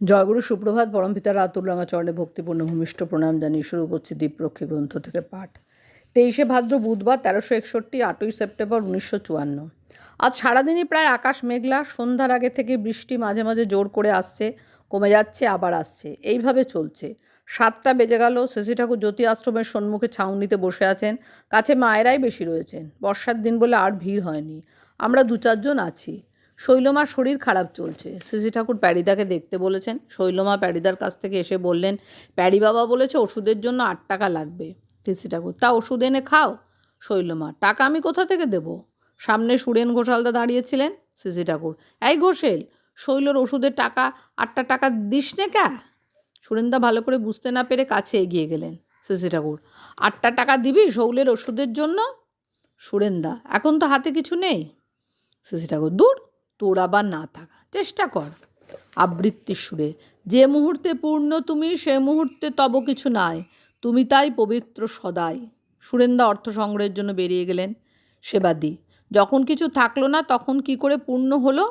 জয়গুরু সুপ্রভাত পরমপিতা রাতুলরাঙা চরণে ভক্তিপূর্ণ ভূমিষ্ঠ প্রণাম জানিয়ে শুরু করছি দীপরক্ষী গ্রন্থ থেকে পাঠ। তেইশে ভাদ্র বুধবার তেরোশো একষট্টি, আটই সেপ্টেম্বর উনিশশো চুয়ান্ন। আজ সারাদিনই প্রায় আকাশ মেঘলা, সন্ধ্যার আগে থেকে বৃষ্টি মাঝে মাঝে জোর করে আসছে, কমে যাচ্ছে, আবার আসছে। এইভাবে চলছে। সাতটা বেজে গেল, শশী ঠাকুর জ্যোতি আশ্রমের সম্মুখে ছাউনিতে বসে আছেন, কাছে মায়েরাই বেশি রয়েছেন। বর্ষার দিন বলে আর ভিড় হয়নি। আমরা দু চারজন আছি। শৈলমার শরীর খারাপ চলছে। শ্রী ঠাকুর প্যারিদাকে দেখতে বলেছেন। শৈলমা প্যারিদার কাছ থেকে এসে বললেন, প্যারি বাবা বলেছে ওষুধের জন্য আট টাকা লাগবে। শ্রী ঠাকুর, তা ওষুধ এনে খাও। শৈলমা, টাকা আমি কোথা থেকে দেব? সামনে সুরেন ঘোষালদা দাঁড়িয়েছিলেন। শ্রী ঠাকুর, এই ঘোষেল, শৈলর ওষুধের টাকা, আটটা টাকা দিস নে ক্যা? সুরেন্দা ভালো করে বুঝতে না পেরে কাছে এগিয়ে গেলেন। শ্রী ঠাকুর, আটটা টাকা দিবি শৌলের ওষুধের জন্য? সুরেন্দা এখন তো হাতে কিছু নেই। শ্রী ঠাকুর, দূর তোর আবার না থাকা। চেষ্টা কর। আবৃত্তির সুরে, যে মুহূর্তে পূর্ণ তুমি, সে মুহূর্তে তব কিছু নাই। তুমি তাই পবিত্র সদাই। সুরেন্দা অর্থ সংগ্রহের জন্য বেরিয়ে গেলেন। সেবাদি যখন কিছু থাকল না, তখন কি করে পূর্ণ হলো?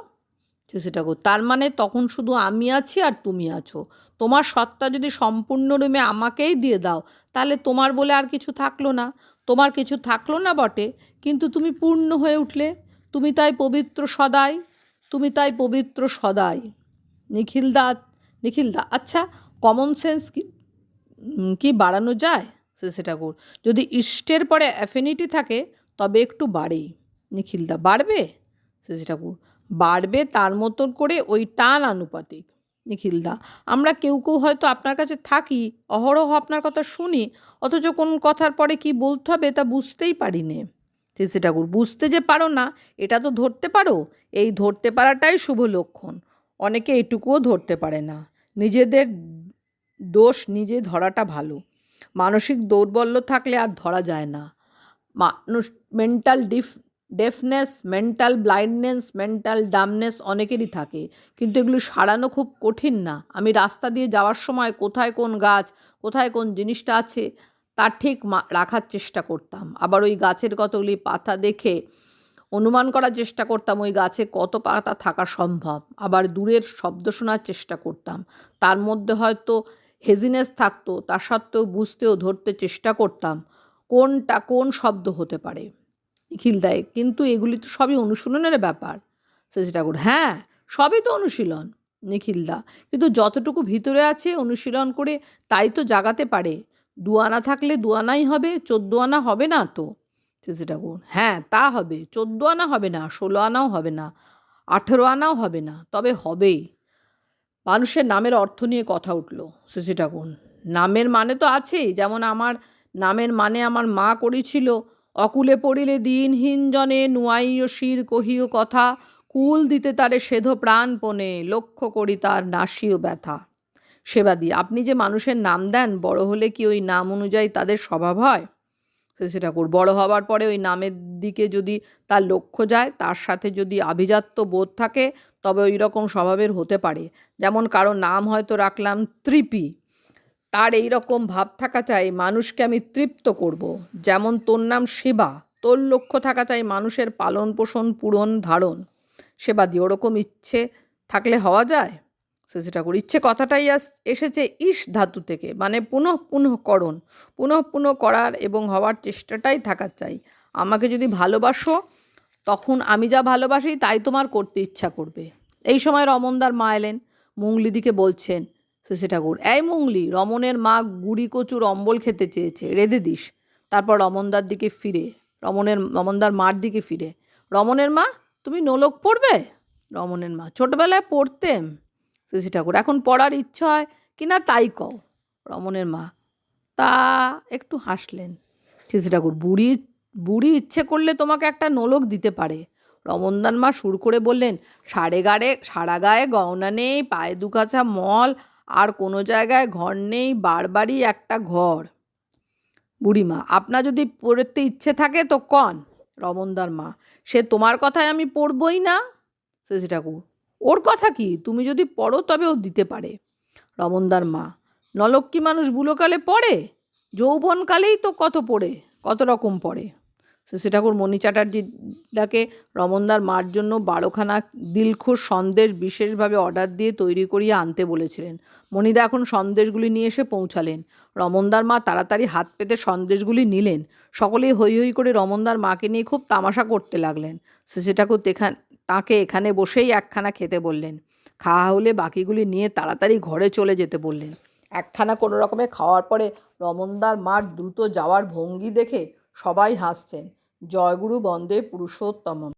শ্রী ঠাকুর তার মানে তখন শুধু আমি আছি আর তুমি আছো। তোমার সত্তা যদি সম্পূর্ণরূপে আমাকেই দিয়ে দাও, তাহলে তোমার বলে আর কিছু থাকল না। তোমার কিছু থাকল না বটে, কিন্তু তুমি পূর্ণ হয়ে উঠলে। তুমি তাই পবিত্র সদাই। তুমি তাই পবিত্র সদাই। নিখিলদা নিখিলদা আচ্ছা কমন সেন্স কি কি বাড়ানো যায়? শ্রী ঠাকুর, যদি ইষ্টের পরে অ্যাফিনিটি থাকে, তবে একটু বাড়েই। নিখিলদা বাড়বে? শ্রী ঠাকুর, বাড়বে তার মতন করে ওই টান আনুপাতিক। নিখিলদা আমরা কেউ কেউ হয়তো আপনার কাছে থাকি, অহরহ আপনার কথা শুনি, অথচ কোন কথার পরে কি বলতে হবে তা বুঝতেই পারি নে শ্রী ঠাকুর বুঝতে যে পারো না, এটা তো ধরতে পারো, এই ধরতে পারাটাই শুভ লক্ষণ। অনেকে এটুকুও ধরতে পারে না। নিজেদের দোষ নিজে ধরাটা ভালো। মানসিক দৌর্বল্য থাকলে আর ধরা যায় না। মানুষ mental deaf deafness mental blindness mental dumbness অনেকেরই থাকে। কিন্তু এগুলো সারানো খুব কঠিন না। আমি রাস্তা দিয়ে যাওয়ার সময় কোথায় কোন গাছ, কোথায় কোন জিনিসটা আছে তার ঠিক রাখার চেষ্টা করতাম। আবার ওই গাছের কতগুলি পাতা দেখে অনুমান করার চেষ্টা করতাম, ওই গাছে কত পাতা থাকা সম্ভব। আবার দূরের শব্দ শোনার চেষ্টা করতাম। তার মধ্যে হয়তো হেজিনেস থাকতো তা সত্ত্বেও বুঝতেও ধরতে চেষ্টা করতাম, কোনটা কোন শব্দ হতে পারে। নিখিল দেয় কিন্তু এগুলি তো সবই অনুশীলনের ব্যাপার। শশী ঠাকুর হ্যাঁ সবই তো অনুশীলন নিখিলদা কিন্তু যতটুকু ভিতরে আছে অনুশীলন করে তাই তো জাগাতে পারে। দু আনা থাকলে দু আনাই হবে চোদ্দ আনা হবে না তো? শশী ঠাকুর হ্যাঁ তা হবে। চোদ্দ আনা হবে না ষোলো আনাও হবে না আঠেরো আনাও হবে না, তবে হবেই। মানুষের নামের অর্থ নিয়ে কথা উঠল শশী ঠাকুর নামের মানে তো আছেই, যেমন আমার নামের মানে আমার মা করেছিল, অকুলে পড়িলে দিনহীন জনে নুয়াইয় শির কহিও কথা, কুল দিতে তারে সেধ প্রাণপণে, লক্ষ্য করি তার নাসিও ব্যথা। সেবাদি আপনি যে মানুষের নাম দেন, বড় হলে কি ওই নাম অনুযায়ী তাদের স্বভাব হয়? শশী ঠাকুর বড় হবার পরে ওই নামের দিকে যদি তার লক্ষ্য যায়, তার সাথে যদি আভিজাত্য বোধ থাকে, তবে ওই রকম স্বভাবের হতে পারে। যেমন কারও নাম হয়তো রাখলাম ত্রিপি তার এই রকম ভাব থাকা চাই মানুষকে আমি তৃপ্ত করব। যেমন তোর নাম সেবা তোর লক্ষ্য থাকা চাই মানুষের পালন পোষণ পূরণ, ধারণ। সেবা দিয়ে ওরকম ইচ্ছে থাকলে হওয়া যায়? শশী ঠাকুর ইচ্ছে কথাটাই আস- এসেছে ইস ধাতু থেকে মানে পুনঃ পুনঃ করণ পুনঃ পুনঃ করার এবং হওয়ার চেষ্টাটাই থাকার চাই। আমাকে যদি ভালোবাসো, তখন আমি যা ভালোবাসি, তাই তোমার করতে ইচ্ছা করবে। এই সময় রমনদার মা এলেন মুংলিদিকে বলছেন শ্রী ঠাকুর এই মুংলি রমনের মা গুড়ি কচুর অম্বল খেতে চেয়েছে, রেঁধে দিস। তারপর রমনদার দিকে ফিরে রমনের রমনদার মার দিকে ফিরে রমনের মা, তুমি নোলক পড়বে? রমনের মা, ছোটবেলায় পড়তেম। শশী ঠাকুর। এখন পড়ার ইচ্ছা হয় কি না তাই কও রমনের মা। তা একটু হাসলেন। শশী ঠাকুর, বুড়ি বুড়ি ইচ্ছে করলে তোমাকে একটা নোলক দিতে পারে। রমনদার মা সুর করে বললেন, সাড়ে গাড়ে, সারা গায়ে গহনা নেই, পায়ে দু কাছা মল, আর কোনো জায়গায় ঘর নেই, বারবারই একটা ঘর। বুড়িমা আপনার যদি পড়তে ইচ্ছে থাকে তো কন রমনদার মা। সে তোমার কথায় আমি পড়বই না? শশী ঠাকুর ওর কথা কি? তুমি যদি পড়ো তবে ও দিতে পারে। রমনদার মা, নলক্কি মানুষ বুলোকালে পড়ে? যৌবনকালেই তো কত পড়ে, কত রকম পড়ে। শশী ঠাকুর মণি চ্যাটার্জিদাকে রমনদার মার জন্য বারোখানা দিলখুশ সন্দেশ বিশেষভাবে অর্ডার দিয়ে তৈরি করিয়ে আনতে বলেছিলেন। মণিদা এখন সন্দেশগুলি নিয়ে এসে পৌঁছালেন। রমনদার মা তাড়াতাড়ি হাত পেতে সন্দেশগুলি নিলেন। সকলেই হৈ হৈ করে রমনদার মাকে নিয়ে খুব তামাশা করতে লাগলেন। শশী ঠাকুর তাকে এখানে বসেই একখানা খেতে বললেন। খাওয়া হলে বাকিগুলি নিয়ে তাড়াতাড়ি ঘরে চলে যেতে বললেন। একখানা কোনো রকমে খাওয়ার পরে রমনদার মার দ্রুত যাওয়ার ভঙ্গি দেখে সবাই হাসছেন। জয়গুরু বন্দে পুরুষোত্তমম।